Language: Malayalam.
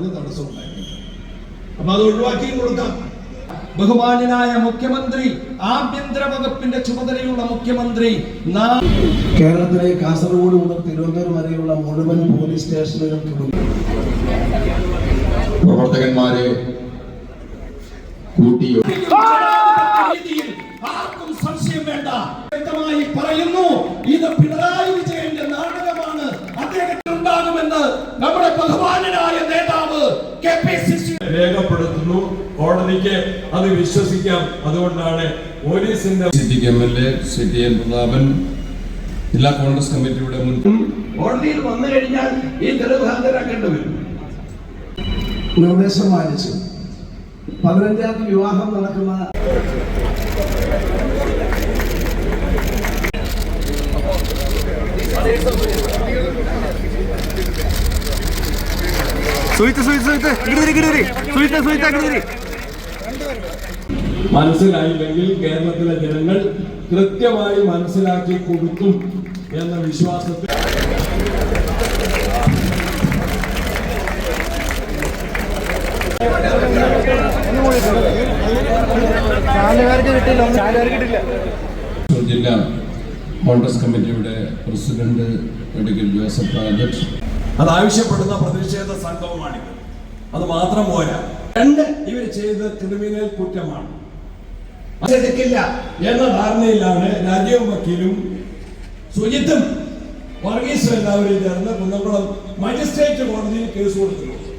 പറഞ്ഞ് തടസ്സം അപ്പൊ അത് ഒഴിവാക്കിയും കൊടുക്കാം. ബഹുമാനായ മുഖ്യമന്ത്രി ആഭ്യന്തര വകുപ്പിന്റെ ചുമതലയുള്ള മുഖ്യമന്ത്രി കേരളത്തിലെ കാസർഗോഡ് മുതൽ തിരുവനന്തപുരം വരെയുള്ള മുഴുവൻ പോലീസ് സ്റ്റേഷനുകൾ പ്രവർത്തകന്മാരെ കൂട്ടിയോ ആർക്കും സംശയം വേണ്ട. വ്യക്തമായി പറയുന്നു ഇത് പിണറായി വിജയന്റെ നാടകമാണ്. അദ്ദേഹത്തിന് ഉണ്ടാകുമെന്ന് നമ്മുടെ സി രേഖപ്പെടുത്തുന്നു. കോടതിക്ക് അത് വിശ്വസിക്കാം. അതുകൊണ്ടാണ് പോലീസിന്റെ സിറ്റിക്ക് M L A C T N Prathapan ജില്ലാ കോൺഗ്രസ് കമ്മിറ്റിയുടെ മുൻ കോടതിയിൽ വന്നു കഴിഞ്ഞാൽ ഈ തെളിവ് ഹാജരാക്കേണ്ടി വരും. നിർദ്ദേശം മാനിച്ചു പതിനഞ്ചാം തീയതി വിവാഹം നടക്കുന്ന സുഹിത്ത് സുഹിത്ത് സുഹിത്ത്. ഇങ്ങോട്ട് വരി സുഹിത്ത് സുഹിത്ത് അങ്ങോട്ട് മനസ്സിലായില്ലെങ്കിൽ കേരളത്തിലെ ജനങ്ങൾ കൃത്യമായി മനസ്സിലാക്കി കൊടുക്കും എന്ന വിശ്വാസത്തിൽ ജില്ലാ കോൺഗ്രസ് കമ്മിറ്റിയുടെ പ്രസിഡന്റ് മെഡിക്കൽ ജോസഫ് അധ്യക്ഷ അത് ആവശ്യപ്പെടുന്ന പ്രതിഷേധ സംഘവുമാണിത്. അത് മാത്രം പോരാ. രണ്ട് ഇവർ ചെയ്ത ക്രിമിനൽ കുറ്റമാണ്. അതെടുക്കില്ല എന്ന ധാരണയിലാണ് രാജീവ് വക്കീലും സുജിത്തും വർഗീസും എല്ലാവരും ചേർന്ന് കുന്നംകുളം മജിസ്ട്രേറ്റ് കോടതിയിൽ കേസ് കൊടുത്തിട്ടുള്ളത്.